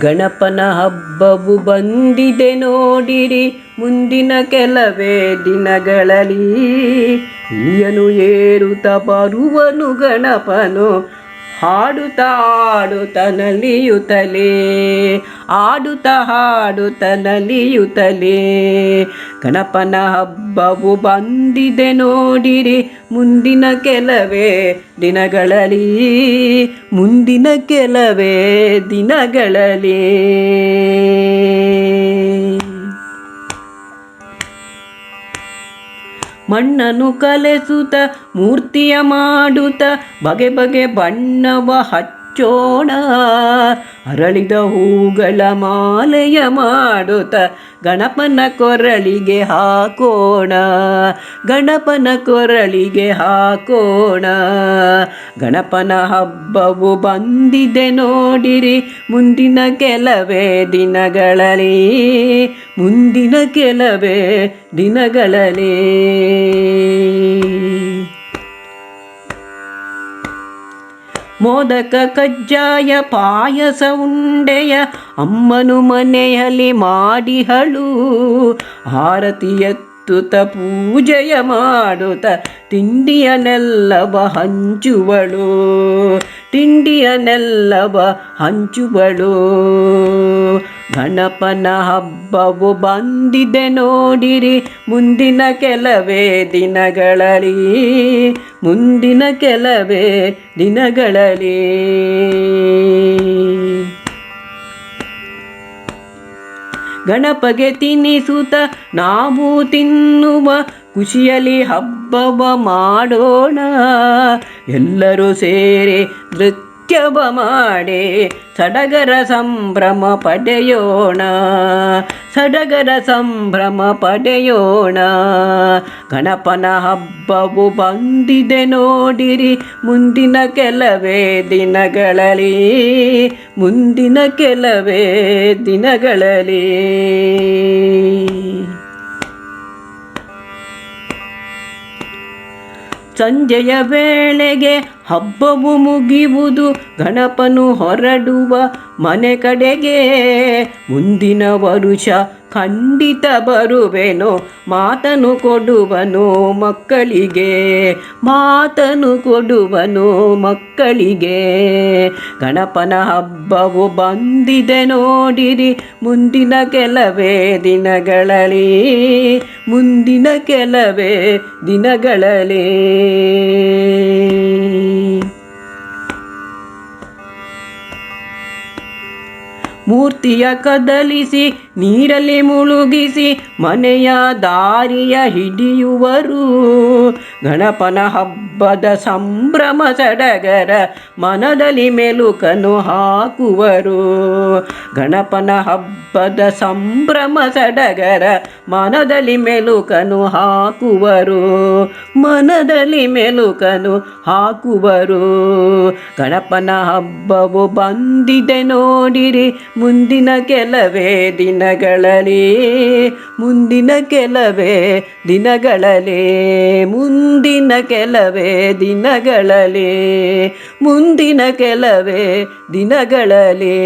ಗಣಪನ ಹಬ್ಬವು ಬಂದಿದೆ ನೋಡಿರಿ ಮುಂದಿನ ಕೆಲವೇ ದಿನಗಳಲ್ಲಿ. ಇಳಿಯನು ಏರುತ್ತ ಬರುವನು ಗಣಪನು. ಹಾಡುತ್ತ ಆಡುತ್ತ ನಲಿಯುತ್ತಲೇ ಆಡುತ್ತ ಹಾಡುತ್ತ ನಲಿಯುತ್ತಲೇ. ಗಣಪನ ಹಬ್ಬವು ಬಂದಿದೆ ನೋಡಿರಿ, ಮುಂದಿನ ಕೆಲವೇ ದಿನಗಳಲ್ಲಿ, ಮುಂದಿನ ಕೆಲವೇ ದಿನಗಳಲ್ಲಿ. ಮಣ್ಣನ್ನು ಕಲೆಸುತ್ತ ಮೂರ್ತಿಯ ಮಾಡುತ್ತ ಬಗೆ ಬಗೆ ಬಣ್ಣವ ಹಚ್ಚೋಣ ಅರಳಿದ ಹೂಗಳ ಮಾಲೆಯ ಮಾಡುತ್ತ ಗಣಪನ ಕೊರಳಿಗೆ ಹಾಕೋಣ. ಗಣಪನ ಕೊರಳಿಗೆ ಹಾಕೋಣ. ಗಣಪನ ಹಬ್ಬವು ಬಂದಿದೆ ನೋಡಿರಿ, ಮುಂದಿನ ಕೆಲವೇ ದಿನಗಳಲ್ಲಿ. ಮುಂದಿನ ಕೆಲವೇ ದಿನಗಳಲ್ಲಿ. ಮೋದಕ ಕಜ್ಜಾಯ ಪಾಯಸ ಉಂಡೆಯ ಅಮ್ಮನು ಮನೆಯಲ್ಲಿ ಮಾಡಿಹಳು. ಆರತಿಯತ್ತುತ ಪೂಜೆಯ ಮಾಡುತ್ತ ತಿಂಡಿಯನೆಲ್ಲವ ಹಂಚುವಳು. ತಿಂಡಿಯನೆಲ್ಲವ ಹಂಚುವಳು. ಗಣಪನ ಹಬ್ಬವು ಬಂದಿದೆ ನೋಡಿರಿ, ಮುಂದಿನ ಕೆಲವೇ ದಿನಗಳಲ್ಲಿ, ಮುಂದಿನ ಕೆಲವೇ ದಿನಗಳಲ್ಲಿ. ಗಣಪಗೆ ತಿನ್ನಿಸುತ್ತ ನಾವು ತಿನ್ನುವ, ಖುಷಿಯಲ್ಲಿ ಹಬ್ಬವ ಮಾಡೋಣ. ಎಲ್ಲರೂ ಸೇರಿ ನೃತ್ಯವ ಮಾಡಿ. ಸಡಗರ ಸಂಭ್ರಮ ಪಡೆಯೋಣ. ಸಡಗರ ಸಂಭ್ರಮ ಪಡೆಯೋಣ. ಗಣಪನ ಹಬ್ಬವು ಬಂದಿದೆ ನೋಡಿರಿ. ಮುಂದಿನ ಕೆಲವೇ ದಿನಗಳಲ್ಲಿ, ಮುಂದಿನ ಕೆಲವೇ ದಿನಗಳಲ್ಲಿ. ಸಂಜೆಯ ವೇಳೆಗೆ ಹಬ್ಬವು ಮುಗಿಯುವುದು, ಗಣಪನು ಹೊರಡುವ ಮನೆ ಕಡೆಗೆ. ಮುಂದಿನ ವರುಷ ಖಂಡಿತ ಬರುವೆನು, ಮಾತನು ಕೊಡುವನು ಮಕ್ಕಳಿಗೆ. ಮಾತನು ಕೊಡುವನು ಮಕ್ಕಳಿಗೆ. ಗಣಪನ ಹಬ್ಬವು ಬಂದಿದೆ ನೋಡಿರಿ, ಮುಂದಿನ ಕೆಲವೇ ದಿನಗಳಲ್ಲಿ. ಮುಂದಿನ ಕೆಲವೇ ದಿನಗಳಲ್ಲಿ. ಮೂರ್ತಿಯ ಕದಲಿಸಿ, ನೀರಲ್ಲಿ ಮುಳುಗಿಸಿ, ಮನೆಯ ದಾರಿಯ ಹಿಡಿಯುವರು. ಗಣಪನ ಹಬ್ಬದ ಸಂಭ್ರಮ ಸಡಗರ ಮನದಲ್ಲಿ ಮೆಲುಕನು ಹಾಕುವರು. ಗಣಪನ ಹಬ್ಬದ ಸಂಭ್ರಮ ಸಡಗರ ಮನದಲ್ಲಿ ಮೆಲುಕನು ಹಾಕುವರು. ಮನದಲ್ಲಿ ಮೆಲುಕನು ಹಾಕುವರು. ಗಣಪನ ಹಬ್ಬವು ಬಂದಿದೆ ನೋಡಿರಿ ಮುಂದಿನ ಕೆಲವೇ ದಿನಗಳಲ್ಲಿ ಮುಂದಿನ ಕೆಲವೇ ದಿನಗಳಲ್ಲಿ ಮುಂದಿನ ಕೆಲವೇ ದಿನಗಳಲ್ಲಿ ಮುಂದಿನ ಕೆಲವೇ ದಿನಗಳಲ್ಲಿ.